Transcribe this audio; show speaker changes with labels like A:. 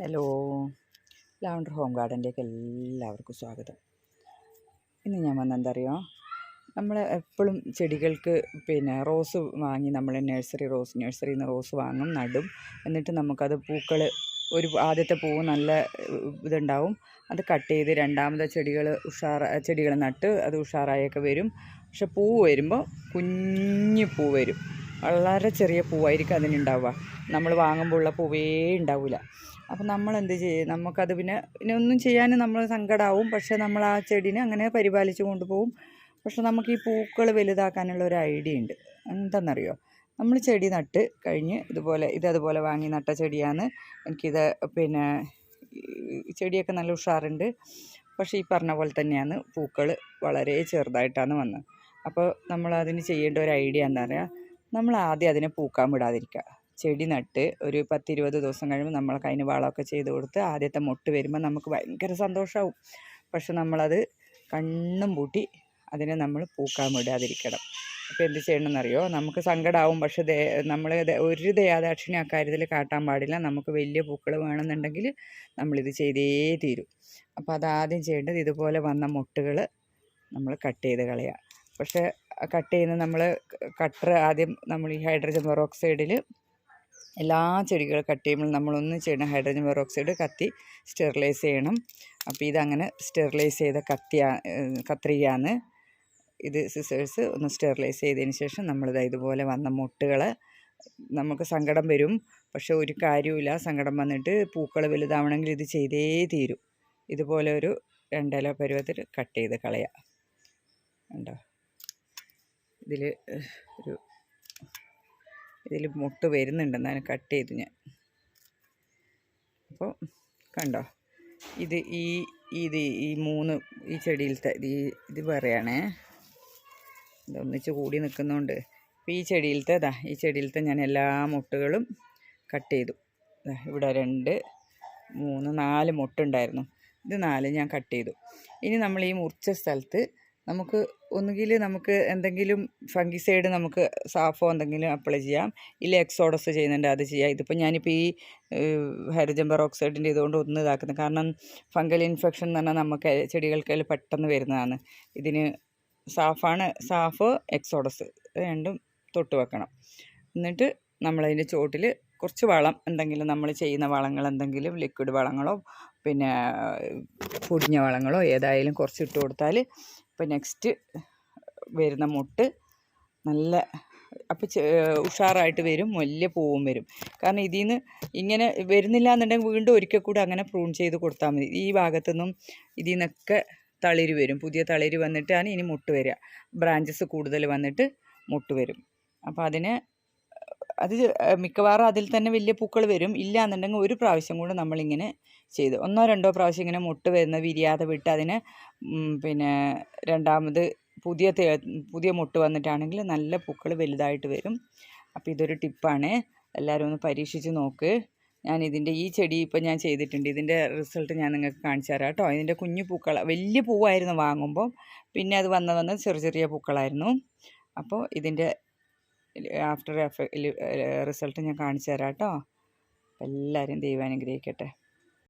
A: Hello. Lavender home ഗാർഡനിലേക്ക് എല്ലാവർക്കും സ്വാഗതം. ഇന്ന് ഞാൻ വന്നെന്തറിയോ നമ്മൾ എപ്പോഴും ചെടികൾക്ക് പിന്നെ റോസ് വാങ്ങി നമ്മൾ നഴ്സറി റോസ് നഴ്സറിയിൽ നിന്ന് റോസ് വാങ്ങും നടും. എന്നിട്ട് നമുക്കത് പൂക്കൾ ഒരു ആദ്യത്തെ പൂവ് നല്ല ഇതുണ്ടാവും. അത് കട്ട് ചെയ്ത് രണ്ടാമത്തെ ചെടികൾ ഉഷാർ ചെടികൾ നട്ട് അത് ഉഷാറായൊക്കെ വരും. പക്ഷെ പൂവ് വരുമ്പോൾ കുഞ്ഞു പൂ വരും. വളരെ ചെറിയ പൂവായിരിക്കും അതിനുണ്ടാവുക. നമ്മൾ വാങ്ങുമ്പോൾ ഉള്ള പൂവേ ഉണ്ടാവില്ല അപ്പം നമ്മൾ എന്ത് ചെയ്യും? നമുക്കത് പിന്നെ പിന്നെ ഒന്നും ചെയ്യാൻ നമ്മൾ സങ്കടമാവും പക്ഷേ നമ്മൾ ആ ചെടീനെ അങ്ങനെ പരിപാലിച്ച് കൊണ്ടുപോകും. പക്ഷെ നമുക്ക് ഈ പൂക്കൾ വലുതാക്കാനുള്ള ഒരു ഐഡിയ ഉണ്ട്. എന്താണെന്നറിയോ? നമ്മൾ ചെടി നട്ട് കഴിഞ്ഞ് ഇതുപോലെ ഇത് അതുപോലെ വാങ്ങി നട്ട ചെടിയാണ്. എനിക്കിത് പിന്നെ ചെടിയൊക്കെ നല്ല ഉഷാറുണ്ട്. പക്ഷേ ഈ പറഞ്ഞ പോലെ തന്നെയാണ് പൂക്കൾ വളരെ ചെറുതായിട്ടാണ് വന്നത്. അപ്പോൾ നമ്മൾ അതിന് ചെയ്യേണ്ട ഒരു ഐഡിയ എന്താ പറയുക നമ്മൾ ആദ്യം അതിനെ പൂക്കാൻ വിടാതിരിക്കുക. ചെടി നട്ട് ഒരു പത്തിരുപത് ദിവസം കഴിയുമ്പോൾ നമ്മൾക്ക് അതിന് വളമൊക്കെ ചെയ്ത് കൊടുത്ത് ആദ്യത്തെ മുട്ട് വരുമ്പോൾ നമുക്ക് ഭയങ്കര സന്തോഷമാവും പക്ഷെ നമ്മളത് കണ്ണും പൂട്ടി അതിനെ നമ്മൾ പൂക്കാൻ വിടാതിരിക്കണം. അപ്പോൾ എന്ത് ചെയ്യണമെന്നറിയോ? നമുക്ക് സങ്കടമാവും പക്ഷെ ദേ നമ്മൾ ഒരു ദയാദാക്ഷിണി അക്കാര്യത്തിൽ കാട്ടാൻ പാടില്ല. നമുക്ക് വലിയ പൂക്കൾ വേണമെന്നുണ്ടെങ്കിൽ നമ്മളിത് ചെയ്തേ തീരും. അപ്പോൾ അതാദ്യം ചെയ്യേണ്ടത് ഇതുപോലെ വന്ന മുട്ടുകൾ നമ്മൾ കട്ട് ചെയ്ത് കളയുക. പക്ഷേ കട്ട് ചെയ്യുന്ന നമ്മൾ കട്ടർ ആദ്യം നമ്മൾ ഈ ഹൈഡ്രജൻ പെറോക്സൈഡിൽ എല്ലാ ചെടികൾ കട്ട് ചെയ്യുമ്പോൾ നമ്മളൊന്നും ചെയ്യണം ഹൈഡ്രജൻ പെറോക്സൈഡ് കത്തി സ്റ്റെറിലൈസ് ചെയ്യണം. അപ്പോൾ ഇതങ്ങനെ സ്റ്റെറിലൈസ് ചെയ്ത കത്തിയാ കത്രികയാണ്. ഇത് സിസേഴ്സ് ഒന്ന് സ്റ്റെറിലൈസ് ചെയ്തതിന് ശേഷം നമ്മളിത് ഇതുപോലെ വന്ന മുട്ടുകൾ നമുക്ക് സങ്കടം വരും. പക്ഷെ ഒരു കാര്യവുമില്ല. സങ്കടം വന്നിട്ട് പൂക്കൾ വലുതാവണമെങ്കിൽ ഇത് ചെയ്തേ തീരും. ഇതുപോലെ ഒരു രണ്ടില പരുവത്തിൽ കട്ട് ചെയ്ത് കളയാം. ഉണ്ടോ ഇതിൽ ഒരു ഇതിൽ മുട്ട് വരുന്നുണ്ട് എന്നാലും കട്ട് ചെയ്തു ഞാൻ. അപ്പോൾ കണ്ടോ? ഇത് ഈ ഇത് ഈ മൂന്ന് ഈ ചെടിയിലത്തെ ഈ ഇത് പറയണേ. ഇതൊന്നിച്ച് കൂടി നിൽക്കുന്നതുകൊണ്ട് ഈ ചെടിയിലത്തെ ഇതാ ഈ ചെടിയിലത്തെ ഞാൻ എല്ലാ മുട്ടുകളും കട്ട് ചെയ്തു. ഇവിടെ രണ്ട് മൂന്ന് നാല് മുട്ടുണ്ടായിരുന്നു. ഇത് നാല് ഞാൻ കട്ട് ചെയ്തു. ഇനി നമ്മൾ ഈ മുറിച്ച സ്ഥലത്ത് നമുക്ക് ഒന്നുകിൽ നമുക്ക് എന്തെങ്കിലും ഫംഗിസൈഡ് നമുക്ക് സാഫോ എന്തെങ്കിലും അപ്ലൈ ചെയ്യാം. ഇല്ല എക്സോഡസ് ചെയ്യുന്നുണ്ട് അത് ചെയ്യാം. ഇതിപ്പോൾ ഞാനിപ്പോൾ ഈ ഹൈഡ്രജൻ പെറോക്സൈഡിന്റെ ഇതുകൊണ്ട് ഒന്ന് ഇതാക്കുന്നത് കാരണം ഫംഗൽ ഇൻഫെക്ഷൻ എന്ന് പറഞ്ഞാൽ നമുക്ക് ചെടികൾക്ക് പെട്ടെന്ന് വരുന്നതാണ്. ഇതിന് സാഫാണ് സാഫ് എക്സോഡസ് രണ്ടും തൊട്ട് വെക്കണം. എന്നിട്ട് നമ്മളതിന്റെ ചോട്ടിൽ കുറച്ച് വളം എന്തെങ്കിലും നമ്മൾ ചെയ്യുന്ന വളങ്ങൾ എന്തെങ്കിലും ലിക്വിഡ് വളങ്ങളോ പിന്നെ പൊടിഞ്ഞ വളങ്ങളോ ഏതായാലും കുറച്ച് ഇട്ട് കൊടുത്താൽ ഇപ്പം നെക്സ്റ്റ് വരുന്ന മുട്ട് നല്ല അപ്പം ഉഷാറായിട്ട് വരും വലിയ പൂവും വരും. കാരണം ഇതിൽ നിന്ന് ഇങ്ങനെ വരുന്നില്ല എന്നുണ്ടെങ്കിൽ വീണ്ടും ഒരിക്കൽ കൂടി അങ്ങനെ പ്രൂൺ ചെയ്ത് കൊടുത്താൽ മതി. ഈ ഭാഗത്തു നിന്നും ഇതിൽ നിന്നൊക്കെ തളിര് വരും. പുതിയ തളിര് വന്നിട്ടാണ് ഇനി മുട്ട് വരിക. ബ്രാഞ്ചസ് കൂടുതൽ വന്നിട്ട് മുട്ട് വരും. അപ്പോൾ അതിന് അത് മിക്കവാറും അതിൽ തന്നെ വലിയ പൂക്കൾ വരും. ഇല്ല എന്നുണ്ടെങ്കിൽ ഒരു പ്രാവശ്യം കൂടെ നമ്മളിങ്ങനെ ചെയ്ത്. ഒന്നോ രണ്ടോ പ്രാവശ്യം ഇങ്ങനെ മുട്ട് വരുന്ന വിരിയാതെ വിട്ട് അതിന് പിന്നെ രണ്ടാമത് പുതിയ പുതിയ മുട്ട് വന്നിട്ടാണെങ്കിൽ നല്ല പൂക്കൾ വലുതായിട്ട് വരും. അപ്പോൾ ഇതൊരു ടിപ്പാണ്. എല്ലാവരും ഒന്ന് പരീക്ഷിച്ച് നോക്ക്. ഞാൻ ഇതിന്റെ ഈ ചെടി ഇപ്പം ഞാൻ ചെയ്തിട്ടുണ്ട്. ഇതിന്റെ റിസൾട്ട് ഞാൻ നിങ്ങൾക്ക് കാണിച്ചു തരാം കേട്ടോ. ഇതിന്റെ കുഞ്ഞു പൂക്കൾ വലിയ പൂവായിരുന്നു വാങ്ങുമ്പോൾ പിന്നെ അത് വന്ന് വന്ന് ചെറിയ ചെറിയ പൂക്കളായിരുന്നു. അപ്പോൾ ഇതിന്റെ ആഫ്റ്റർ റിസൾട്ട് ഞാൻ കാണിച്ചു തരാം കേട്ടോ എല്ലാവരും ദൈവം അനുഗ്രഹിക്കട്ടെ.